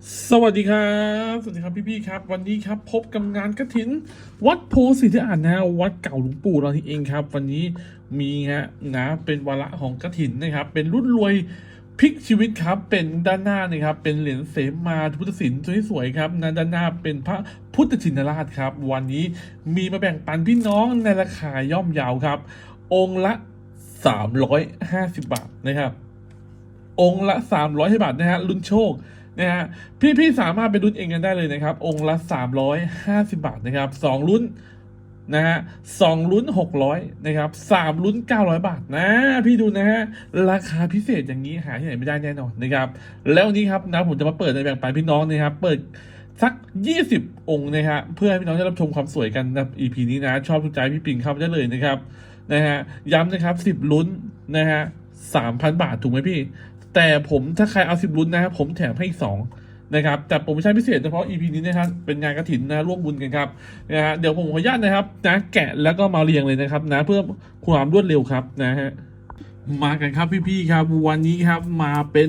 สวัสดีครับ สวัสดีครับพี่ๆครับ วันนี้ครับพบกับงานกระถิน วัดโพสิทธิอ่านนะฮะวัดเก่าหลวงปู่เรานี่เองครับ วันนี้มีฮะนะเป็นวาระของกระถินนะครับ เป็นรุ่นรวยพลิกชีวิตครับเป็นด้านหน้านะครับเป็นเหรียญเสมาพุทธศิลป์สวยๆครับนะด้านหน้าเป็นพระพุทธชินราชครับ วันนี้มีมาแบ่งปันพี่น้องในราคาย่อมเยาวครับ องค์ละ 350 บาทนะครับ องค์ละ300บาทนะฮะลุ้นโชค นะฮะพี่พี่ๆสามารถไปลุ้นเองกันได้เลยนะครับ องค์ละ 350 บาทนะครับสองลุ้นนะฮะสองลุ้น600นะครับสามลุ้น900บาทนะ พี่ดูนะฮะ ราคาพิเศษอย่างนี้หาที่ไหนไม่ได้แน่นอนนะครับ แล้ววันนี้ครับนะผมจะมาเปิดในแบ่งปันพี่น้องนะครับ เปิดสัก 20 องค์นะฮะเพื่อให้พี่น้องได้รับชมความสวยกันนะ EP นี้นะ ชอบทุกใจพี่ปิ่นเข้าไปได้เลยนะครับนะฮะย้ำนะครับสิบลุ้นนะฮะสามพันบาทถูกไหมพี่ แต่ผมถ้าใครเอาสิบลุ้นนะครับผมแถมให้อีกสองนะครับแต่โปรโมชั่นพิเศษเฉพาะ EP นี้นะครับเป็นงานกระถินนะร่วมบุญกันครับนะฮะเดี๋ยวผมขออนุญาตนะครับนะแกะแล้วก็มาเรียงเลยนะครับนะเพื่อความรวดเร็วครับนะฮะมากันครับพี่ๆครับ วันนี้ครับมาเป็น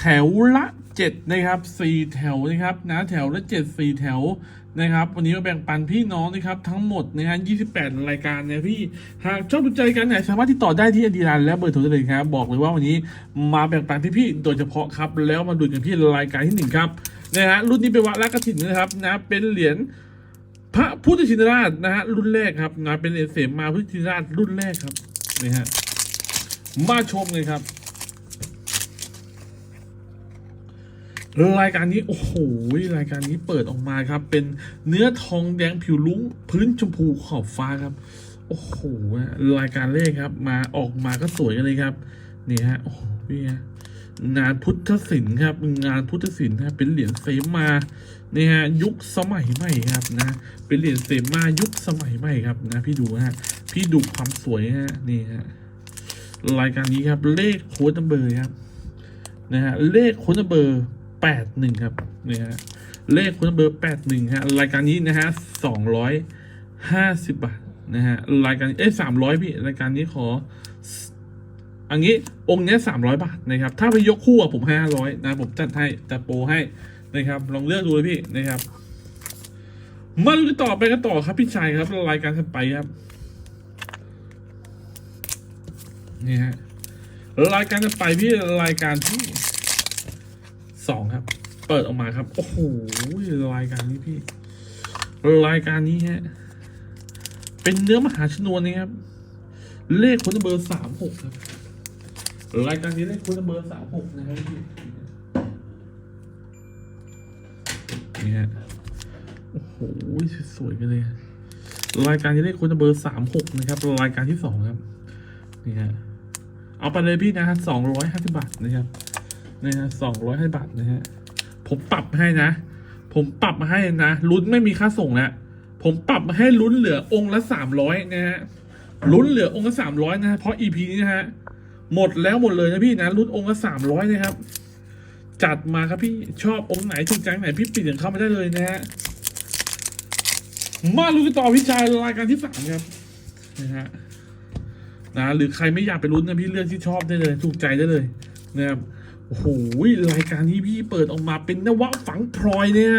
แถวละเจ็ดนะครับสี่แถวนะครับนะแถวละเจ็ดสี่แถว นะครับ วันนี้มาแบ่งปันพี่น้องนะครับ ทั้งหมดนะฮะ28 รายการนี่ยพี่ หากชอบดูใจกันไหนสามารถติดต่อได้ที่อดีรันและเบอร์โทรได้เลยครับ บอกเลยว่าวันนี้มาแบ่งปันพี่ๆโดยเฉพาะครับ แล้วมาดูกันที่รายการที่หนึ่งครับนะฮะรุ่นนี้เป็นวัละกฐินนะครับนะเป็นเหรียญพระพุทธชินราชนะฮะรุ่นแรกครับนะเป็นเหรียญเสมาพุทธชินราชรุ่นแรกครับนี่ฮะมาชมเลยครับ รายการนี้โอ้โหรายการนี้เปิดออกมาครับ เป็นเนื้อทองแดงผิวลุ้งพื้นชมพูขอบฟ้าครับโอ้โหรายการแรกครับ มาออกมาก็สวยกันเลยครับนี่ฮะโอ้โหพี่ฮะงานพุทธศิลป์ครับ งานพุทธศิลป์ครับเป็นเหรียญเสมานี่ฮะยุคสมัยใหม่ครับนะ เป็นเหรียญเสมายุคสมัยใหม่ครับนะ พี่ดูฮะพี่ดูความสวยฮะนี่ฮะรายการนี้ครับเลขโค้ดเบอร์ครับนะฮะเลขโค้ดเบอร์ แปดหนึ่งครับนี่ฮะเลขค้ดนัมเบอร์แปดหนึ่งฮะรายการนี้นะฮะสองร้อยห้าสิบบาทนะฮะรายการเอ้สามร้อยพี่รายการนี้ขออันนี้องค์เนี้ยสามร้อยบาทนะครับถ้าไปยกคู่อะผมห้าร้อยนะผมจัดให้จัดโปรให้นะครับ ลองเลือกดูเลยพี่นะครับมาดูต่อไปกันต่อครับพี่ชายครับรายการถัดไปครับนี่ฮะรายการถัดไปพี่รายการที่ สองครับ เปิดออกมาครับ โอ้โหรายการนี้พี่ รายการนี้ฮะ เป็นเนื้อมหาชนวนนะครับ เลขคนเบอร์สามหกครับรายการนี้เลขคนเบอร์สามหกนะครับพี่นี่ฮะโอ้โหสวยกันเลยรายการนี้เลขคนเบอร์สามหกนะครับรายการที่สองครับนี่ฮะเอาไปเลยพี่นะฮะสองร้อยห้าสิบบาทนะครับ นะฮะสองร้อยให้บาทนะฮะ ผมปรับให้นะ ผมปรับมาให้นะลุ้นไม่มีค่าส่งแล้วผมปรับมาให้ลุ้นเหลือองค์ละสามร้อยนะฮะลุ้นเหลือองค์ละสามร้อยนะฮะเพราะ EP นี้นะฮะหมดแล้วหมดเลยนะพี่นะลุ้นองค์ละสามร้อยนะครับ จัดมาครับพี่ชอบองค์ไหนถูกใจไหนพี่ปิดอย่างเข้ามาได้เลยนะฮะมาลุ้นกันต่อพี่ชายรายการที่สามครับนะฮะนะหรือใครไม่อยากไปลุ้นนะพี่เลือกที่ชอบได้เลย ถูกใจได้เลยนะครับ โอ้โหรายการนี้พี่เปิดออกมาเป็นนวะฝังพลอยเนี่ย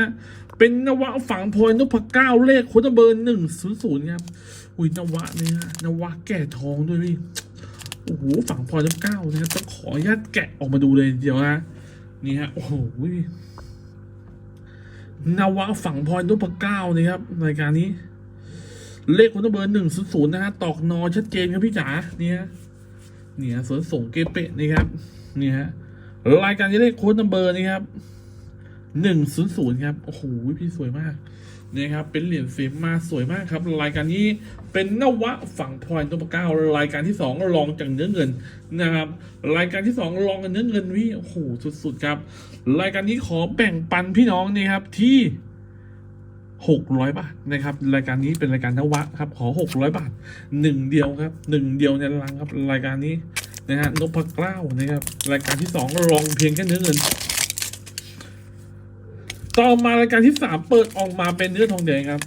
เป็นนวะฝังพลอยนพเก้าเลขคนเบอร์หนึ่งศูนย์ศูนย์ครับอุ้ยนวะเนี่ยนวะแก่ทองด้วยพี่โอ้โหฝังพลอยนพเก้านะครับต้องขออนุญาตแกะออกมาดูเลยเดี๋ยวนะนี่ฮะโอ้โหนวะฝังพลอยนพเก้านะครับรายการนี้ เลขคนเบอร์หนึ่งศูนย์ศูนย์นะฮะตอกนอชัดเจนครับพี่จ๋าเนี่ยเนี่ยสวนส่งเกเปะนี่ครับเนี่ยฮะ รายการจะเลขโค้ดนัมเบอร์นี่ครับหนึ่งศูนย์ศูนย์ครับ โอ้โห พี่สวยมากนี่ครับ เป็นเหรียญเฟมมาสวยมากครับ รายการนี้เป็นนวะฝั่งพลอยตัวเก้ารายการที่สองรองจากเนื้อเงินนะครับ รายการที่สองรองกันเนื้อเงินพี่โอ้โห สุดๆครับ รายการนี้ขอแบ่งปันพี่น้องนี่ครับ ที่หกร้อยบาทนะครับ รายการนี้เป็นรายการนวะครับ ขอหกร้อยบาทหนึ่งเดียวครับหนึ่งเดียวในรังครับ รายการนี้ นะฮะนพเกล้านะครับรายการที่สองรองเพียงแค่เนื้อเงิน ต่อมารายการที่สามเปิดออกมาเป็นเนื้อทองแดงครับ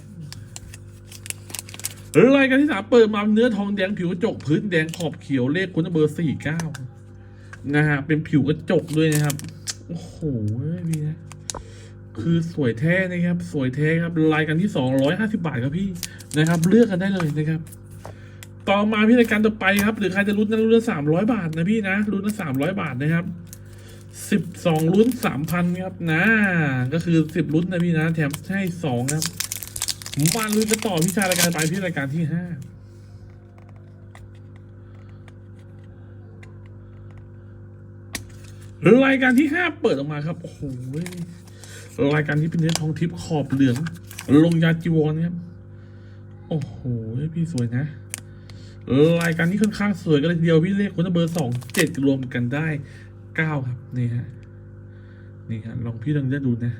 รายการที่สามเปิดมาเนื้อทองแดงผิวกระจกพื้นแดงขอบเขียวเลขคุณเบอร์สี่เก้านะฮะเป็นผิวกระจกด้วยนะครับ โอ้โหพี่นะคือสวยแท้นะครับ สวยแท้ครับรายการที่สองร้อยห้าสิบาทครับพี่นะครับ เลือกกันได้เลยนะครับ ต่อมาพี่รายการต่อไปครับ หรือใครจะลุ้นนั้นลุ้นละสามร้อยบาทนะพี่นะลุ้นละสามร้อยบาทนะครับสิบสองลุ้นสามพันครับนะ ก็คือสิบลุ้นนะพี่นะ แถมให้สองครับมาลุ้นกันต่อพี่ชายรายการไปพี่รายการที่ห้ารายการที่ห้าเปิดออกมาครับโอ้โหรายการที่เป็นเนื้อทองทิพย์ขอบเหลือง ลงยาจีวรครับโอ้โหพี่สวยนะ รายการนี้ค่อนข้างสวยกันเลยทีเดียวพี่เลขคนเบอร์สองเจ็ดรวมกันได้เก้าครับนี่ฮะนี่ฮะลองพี่ลองจะดูนะ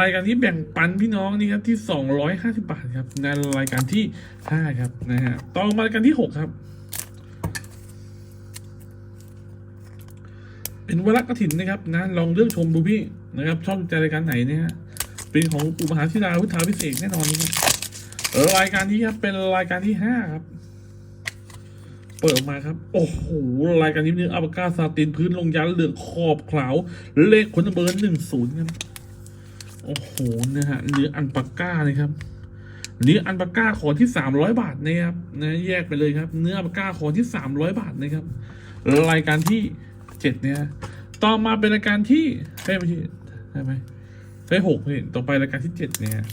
รายการที่แบ่งปันพี่น้องนี่ครับที่สองร้อยห้าสิบาทครับในรายการที่ห้าครับนะฮะต่อมารายการที่หกครับ เป็นวรกฐินนะครับนะลองเลือกชมดูพี่นะครับชอบใจรายการไหนเนี่ยฮะเป็นของอุปมหาธิดาวุฒาพิเศษแน่นอนนะครับรายการนี้ครับเป็นรายการที่ห้าครับ เปิดออกมาครับ โอ้โหรายการนี้นื้อัปกาซาตินพื้นลงยันเหลืองขอบขาวเลขคนเบอร์หนึ่งศูนย์ครับโอ้โหนะฮะเนื้ออันปาก้านะครับเนื้ออันปาก้าขอที่สามร้อยบาทนะครับนะแยกไปเลยครับ เนื้ออันปาก้าขอที่สามร้อยบาทนะครับรายการที่เจ็ดเนี่ยต่อมาเป็นรายการที่ใช่ไหมใช่ไหมใช่หกพี่ต่อไปรายการที่เจ็ดเนี่ย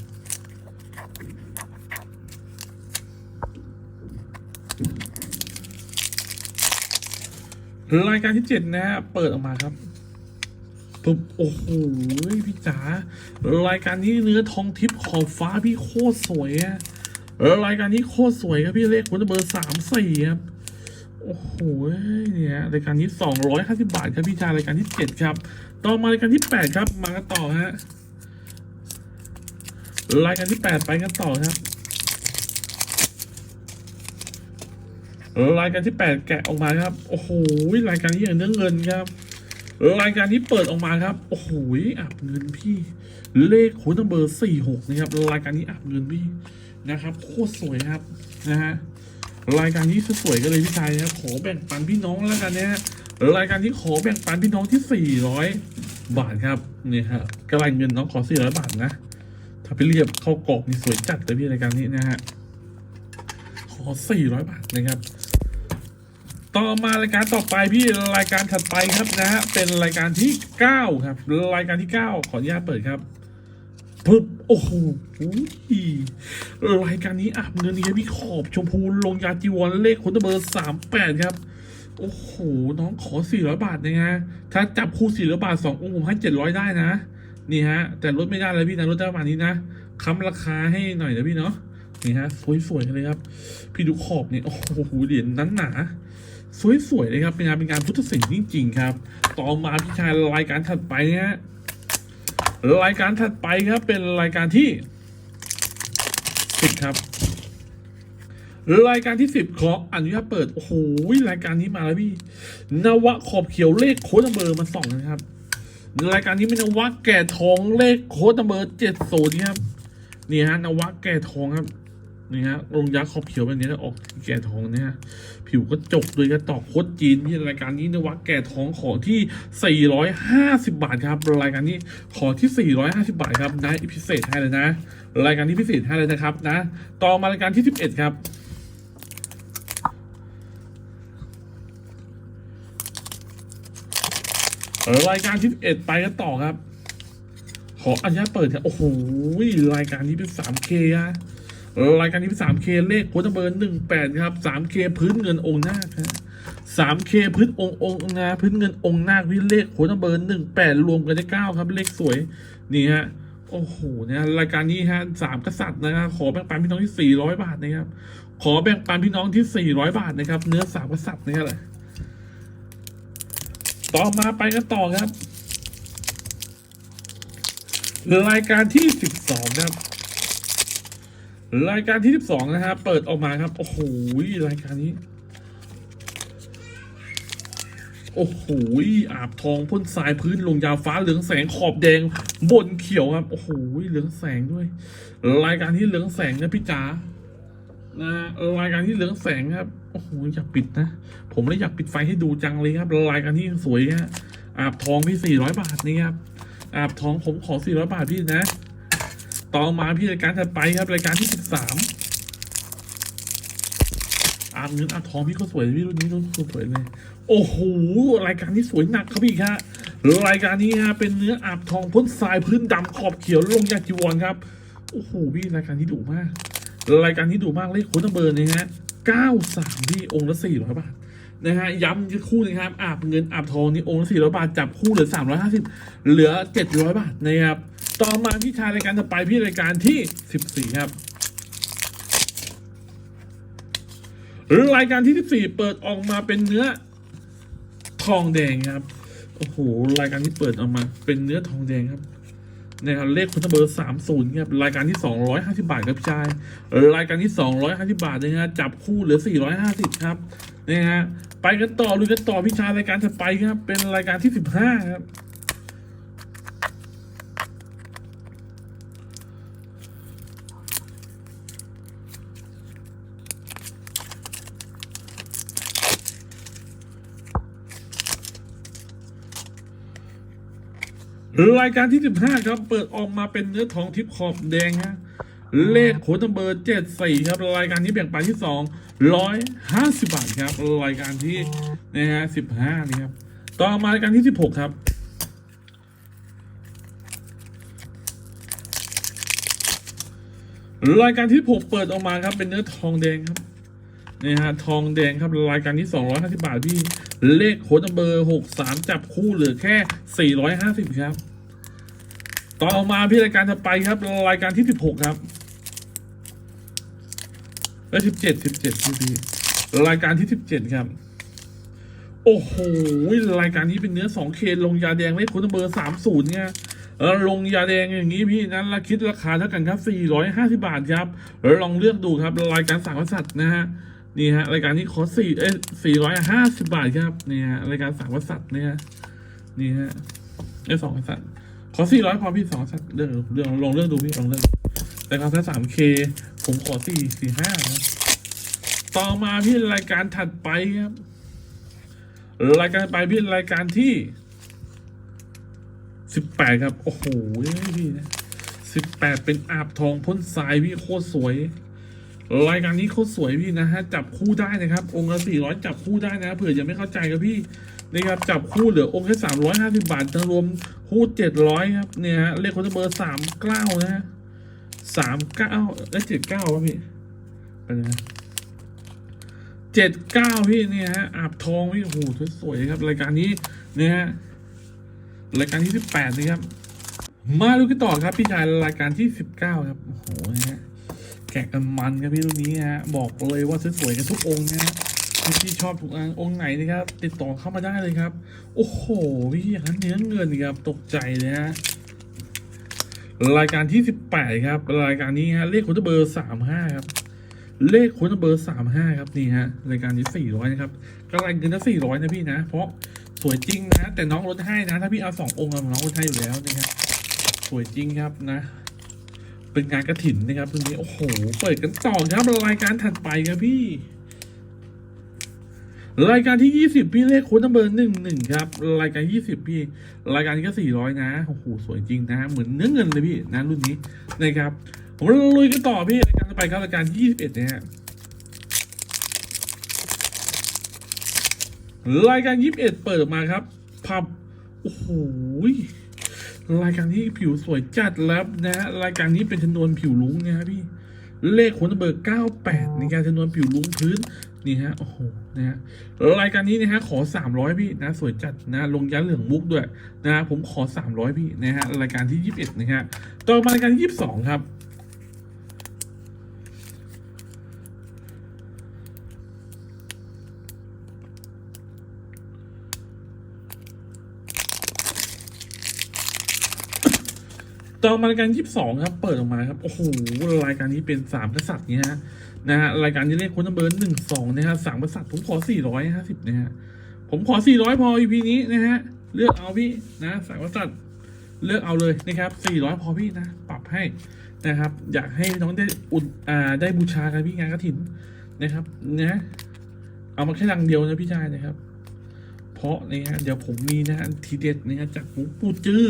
รายการที่เจ็ดนะฮะเปิดออกมาครับปุ๊บโอ้โหพี่จ๋ารายการนี้เนื้อทองทิพย์ขอบฟ้าพี่โคตรสวยอะรายการนี้โคตรสวยครับพี่เลขคุณเบอร์สามสี่ครับโอ้โหเนี่ยรายการนี้สองร้อยห้าสิบาทครับพี่จ๋ารายการที่เจ็ดครับ ต่อมารายการที่แปดครับ มากันต่อฮะรายการที่แปดไปกันต่อครับ รายการที่แปดแกะออกมาครับ โอ้โหรายการนี้อย่างเนื้อเงินครับ รายการที่เปิดออกมาครับ โอ้โหอับเงินพี่ เลขโค้ดเบอร์สี่หกนะครับ รายการนี้อับเงินพี่นะครับ โคตรสวยครับนะฮะรายการนี้สวยกันเลยพี่ชายนะครับขอแบ่งปันพี่น้องแล้วกันนะฮะรายการที่ขอแบ่งปันพี่น้องที่สี่ร้อยบาทครับเนี่ยฮะกระไรเงินน้องขอสี่ร้อยบาทนะ ถ้าไปเรียบเข้ากรอบนี่สวยจัดเลยพี่รายการนี้นะฮะขอสี่ร้อยบาทนะครับ ต่อมารายการต่อไปพี่รายการถัดไปครับนะฮะเป็นรายการที่เก้าครับ รายการที่เก้าขออนุญาตเปิดครับปึ๊บโอ้โหรายการนี้อาบเงินนี่พี่ขอบชมพูลงยาจีวรเลขคนเบอร์สามแปดครับ โอ้โห น้องขอสี่ร้อยบาทนะฮะถ้าจับคู่สี่ร้อยบาทสององค์ผมให้เจ็ดร้อยได้นะ นี่ฮะ แต่ลดไม่ได้เลยพี่นะลดได้ประมาณนี้นะค้ำราคาให้หน่อยนะพี่เนาะนี่ฮะสวยๆเลยครับ พี่ดูขอบเนี่ยโอ้โหเหรียญนั้นหนา สวยๆเลยครับเป็นงานเป็นงานพุทธศิลป์จริง ๆ ครับ ต่อมาพี่ชายรายการถัดไปนะฮะรายการถัดไปครับเป็นรายการที่สิบครับ รายการที่สิบขออนุญาตเปิดโอ้โหรายการนี้มาแล้วพี่นวะขอบเขียวเลขโค้ดเบอร์มาส่องนะครับ รายการนี้เป็นนวะแก่ทองเลขโค้ดเบอร์เจ็ดโซนครับนี่ฮะนวะแก่ทองครับ นี่ฮะลงยักษ์ขอบเขียวแบบนี้แล้วออกแก่ทองเนี่ยฮะผิวก็จกเลยกระตอกโคตรจีนที่รายการนี้นวัดแก่ทองขอที่ 450 บาทครับ รายการนี้ขอที่ 450 บาทครับได้พิเศษให้เลยนะ รายการนี้พิเศษให้เลยนะครับนะ ต่อมารายการที่ 11 ครับรายการที่11ไปกันต่อครับ ขออนุญาตเปิดครับโอ้โหรายการนี้เป็น 3K อะ รายการนี้เป็น 3K เลขโค้ดเบอร์18 ครับ 3K พื้นเงินองค์นาคครับ 3K พื้นองค์องค์นาพื้นเงินองค์นาคพี่เลขโค้ดเบอร์18 รวมกันได้ 9 ครับ เลขสวย นี่ฮะ โอ้โหเนี่ยรายการนี้ฮะสามกษัตริย์นะครับขอแบ่งปันพี่น้องที่ 400 บาทนะครับ ขอแบ่งปันพี่น้องที่ 400 บาทนะครับ เนื้อสามกษัตริย์นะครับต่อมาไปกันต่อครับ รายการที่ 12 ครับ รายการที่12นะครับเปิดออกมาครับ โอ้โหรายการนี้ โอ้โหอาบทองพ่นทรายพื้นลงยาฟ้าเหลืองแสงขอบแดงบนเขียวครับ โอ้โหเหลืองแสงด้วย รายการที่เหลืองแสงนะพี่จ๋านะรายการที่เหลืองแสงครับโอ้โหอยากปิดนะ ผมเลยอยากปิดไฟให้ดูจังเลยครับรายการที่สวยฮะอาบทองพี่400บาทนี่ครับอาบทองผมขอสี่ร้อยบาทพี่นะ ต่อมาพี่รายการถัดไปครับรายการที่สิบสามอาบเงินอาบทองพี่ก็สวยพี่รุ่นนี้รุ่นสวยเลย โอ้โหรายการนี้สวยหนักครับพี่ครับรายการนี้ฮะเป็นเนื้ออาบทองพ่นทรายพื้นดำขอบเขียวลงจาจีวรครับโอ้โหพี่รายการนี้ดุมาก รายการนี้ดุมากเลขโค้ดนัมเบอร์นะฮะเก้าสามพี่องค์ละสี่ร้อยบาทนะฮะย้ำคู่นะครับอาบเงินอาบทองนี่องค์ละสี่ร้อยบาทจับคู่เหลือสามร้อยห้าสิบเหลือเจ็ดร้อยบาทนะครับ ต่อมาพี่ชายรายการต่อไปพี่รายการที่สิบสี่ครับ รายการที่ 14 เปิดออกมาเป็นเนื้อทองแดงครับ โอ้โห รายการที่เปิดออกมาเป็นเนื้อทองแดงครับนะครับเลขคุณเบอร์30ครับรายการที่250บาทครับพี่ชาย รายการที่250บาทนะฮะจับคู่เหลือ450ครับนะฮะไปกันต่อลุยกันต่อพี่ชายรายการถัดไปครับ เป็นรายการที่15ครับ รายการที่ 15 ครับ เปิดออกมาเป็นเนื้อทองทิพย์ขอบแดงฮะเลขโค้ดนัมเบอร์เจ็ดสี่ครับ รายการนี้แบ่งปันที่สองร้อยห้าสิบบาทครับ รายการที่นะฮะสิบห้านี่ครับ ต่อมารายการที่สิบหกครับรายการที่ผมเปิดออกมาครับเป็นเนื้อทองแดงครับนี่ฮะทองแดงครับรายการที่สองร้อยห้าสิบาทพี่ เลขโค้ดนัมเบอร์หกสามจับคู่เหลือแค่สี่ร้อยห้าสิบครับ ต่อมาพี่รายการถัดไปครับ รายการที่สิบหกครับและสิบเจ็ดสิบเจ็ดพี่พี่รายการที่สิบเจ็ดครับ โอ้โห รายการนี้เป็นเนื้อสองเคลงยาแดงเลขโค้ดนัมเบอร์สามศูนย์เนี่ยลงยาแดงอย่างนี้พี่นั้นราคิดราคาเท่ากันครับสี่ร้อยห้าสิบาทครับแล้วลองเลือกดูครับ รายการสามกษัตริย์นะฮะ นี่ฮะรายการนี้ขอสี่เอ้สี่ร้อยห้าสิบบาทครับนี่ฮะรายการสามกษัตริย์นี่ยนี่ฮะไอ้สองกษัตริย์ขอสี่ร้อยพอพี่สองกษัตริย์เรื่องเรื่องลองเลือกดูพี่ลองเลือกรายการถ้าสามเคผมขอสี่สี่ห้าต่อมาพี่รายการถัดไปครับรายการไปพี่รายการที่สิบแปดครับ โอ้โหพี่นะสิบแปดเป็นอาบทองพ่นทรายพี่โคตรสวย รายการนี้โคตรสวยพี่นะฮะจับคู่ได้นะครับ องค์ละสี่ร้อยจับคู่ได้นะเผื่อยังไม่เข้าใจครับพี่นะครับจับคู่เหลือองค์แค่สามร้อยห้าสิบาทจะรวมคู่เจ็ดร้อยครับเนี่ยฮะเลขคนเบอร์สามเก้านะฮะสามเก้าและเจ็ดเก้าวะพี่เป็นไงเจ็ดเก้าพี่เนี่ยฮะอาบทองพี่โอ้โหสวยๆครับ รายการนี้เนี่ยฮะรายการที่สิบแปดนะครับ มาดูกันต่อครับพี่ชายรายการที่สิบเก้าครับโอ้โหนะฮะ แกะกันมันครับพี่รุ่นนี้ฮะบอกเลยว่าสวยๆกันทุกองค์นะฮะพี่ชอบทุกองค์องค์ไหนนะครับ ติดต่อเข้ามาได้เลยครับ โอ้โหพี่อย่างนั้นเนื้อเงินครับตกใจเลยฮะรายการที่สิบแปดครับ รายการนี้ฮะเลขคุณเบอร์สามห้าครับ เลขคุณเบอร์สามห้าครับนี่ฮะรายการนี้สี่ร้อยนะครับก็รเงินละสี่ร้อยนะพี่นะ เพราะสวยจริงนะ แต่น้องลดให้นะ ถ้าพี่เอาสององค์น้องลดให้อยู่แล้วนะครับสวยจริงครับนะ เป็นงานกระถินนะครับตรงนี้โอ้โหเปิดกันต่อครับรายการถัดไปครับพี่ รายการที่ยี่สิบพี่เลขโค้ดนัมเบอร์หนึ่งหนึ่งครับ รายการยี่สิบพี่ รายการนี้ก็สี่ร้อยนะโอ้โหสวยจริงนะ เหมือนเนื้อเงินเลยพี่นะรุ่นนี้นะครับผมลุยกันต่อพี่รายการต่อไปครับรายการยี่สิบเอ็ดนะฮะรายการยี่สิบเอ็ดเปิดมาครับพับโอ้โห รายการนี้ผิวสวยจัดแล้วนะรายการนี้เป็นชนวนผิวลุ้งนะพี่เลขคนเบอร์98ในการชนวนผิวลุ้งพื้นนี่ฮะโอ้โหนะฮะรายการนี้นะฮะขอ300พี่นะสวยจัดนะลงยันเหลืองมุกด้วยนะผมขอ300พี่นะฮะรายการที่21นะฮะต่อมารายการที่22ครับ ต่อมารายการยี่สิบสองครับ เปิดออกมาครับ โอ้โห รายการนี้เป็นสามกษัตริย์นี่ฮะ นะฮะ รายการที่เลขคนเบอร์หนึ่งสองนะฮะสามกษัตริย์ผมขอสี่ร้อยห้าสิบนะฮะ ผมขอสี่ร้อยพอ EP นี้นะฮะ เลือกเอาพี่นะสามกษัตริย์เลือกเอาเลยนะครับสี่ร้อยพอพี่นะ ปรับให้นะครับ อยากให้น้องได้อุดอ่า ได้บูชากันพี่งานกระถินนะครับ นะ เอามาแค่ดังเดียวนะพี่ชายนะครับาะนะฮะเดี๋ยวผมมีนะฮะทีเด็ดนะฮะจากหลวงปู่จื้อ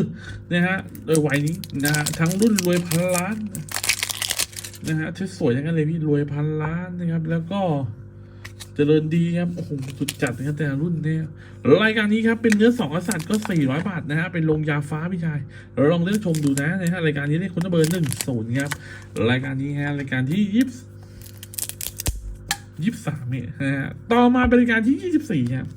นะฮะโดยวัยนี้นะฮะทั้งรุ่นรวยพันล้านนะฮะที่สวยอย่างนั้นเลยพี่รวยพันล้านนะครับ แล้วก็เจริญดีครับโอ้โหสุดจัดนะครับแต่รุ่นเนี่ยรายการนี้ครับเป็นเนื้อสองกษัตริย์ก็สี่ร้อยบาทนะฮะเป็นลงยาฟ้าพี่ชายลองเลือกชมดูนะนะฮะรายการนี้เลขคนเบอร์หนึ่งศูนย์ครับรายการนี้ฮะรายการที่ยี่สิบยี่สิบสามเนี่ยนะฮะต่อมาบริการที่ยี่สิบสี่ครับ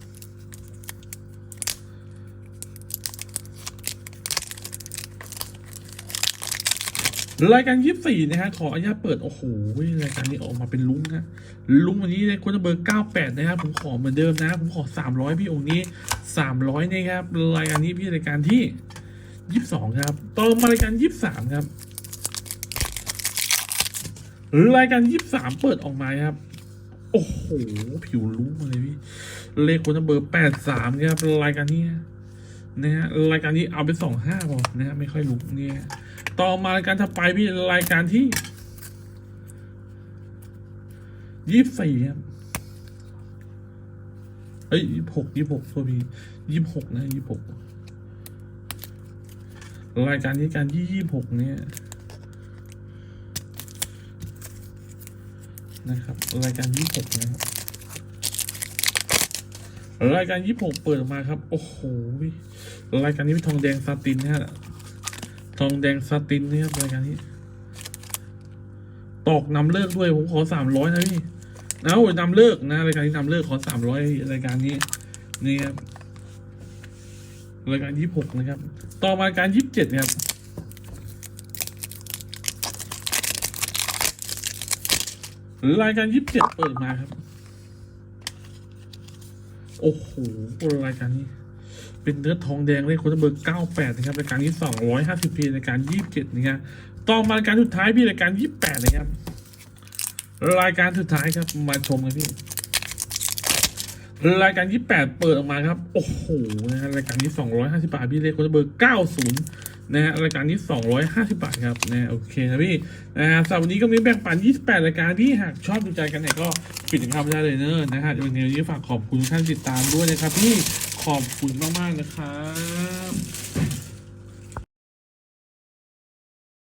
รายการยี่สิบสี่นะฮะขออนุญาตเปิด โอ้โหรายการนี้ออกมาเป็นลุ้งฮะลุ้งวันนี้เลยควรจะเบอร์เก้าแปดนะครับผมขอเหมือนเดิมนะ ผมขอสามร้อยพี่องค์นี้สามร้อยนะครับรายการนี้พี่รายการที่ยี่สิบสองครับต่อมารายการยี่สิบสามครับรายการยี่สิบสามเปิดออกมาครับ โอ้โห ผิวลุ้งมาเลยพี่เลขคนเบอร์แปดสามครับรายการนี้ นะฮะรายการนี้เอาไปสองห้าพอนะฮะไม่ค่อยลุ้งเนี่ยต่อมารายการถัดไปพี่รายการที่ยี่สิบสี่ครับเอ้ยยี่หกยี่หกโทษพี่ยี่หกนะยี่หกรายการนี้การยี่ยี่หกเนี่ยนะครับ รายการยี่หกนะครับ รายการยี่หกเปิดมาครับ โอ้โหรายการนี้เป็นทองแดงซาตินนะฮะทองแดงซาตินนะครับรายการนี้ ตอกนำเลิกด้วยผมขอสามร้อยนะพี่นะโอ้ยนำเลิกนะรายการนี้นำเลิกขอสามร้อยรายการนี้นี่ครับรายการยี่หกนะครับ ต่อมารายการยี่สิบเจ็ดครับรายการยี่สิบเจ็ดเปิดมาครับ โอ้โหรายการนี้ เป็นเนื้อทองแดงเลขคนเบอร์เก้าแปดนะครับรายการนี้สองร้อยห้าสิบพีรายการยี่สิบเจ็ดนะครับต่อมารายการสุดท้ายพี่รายการยี่สิบแปดนะครับรายการสุดท้ายครับมาชมกันพี่รายการ 28 เปิดออกมาครับ โอ้โหนะฮะรายการนี้ 250 บาท พี่เลขคนเบอร์ 90 นะฮะรายการนี้สองร้อยห้าสิบาทครับนะโอเคนะพี่นะฮะสำหรับวันนี้ก็มีแบ่งปันยี่สิบแปดรายการพี่หากชอบดูใจกันไหนก็ปิดถึงคำได้เลยเนอะนะฮะวันนี้ฝากขอบคุณทุกท่านติดตามด้วยนะครับพี่ขอบคุณมากๆนะครับ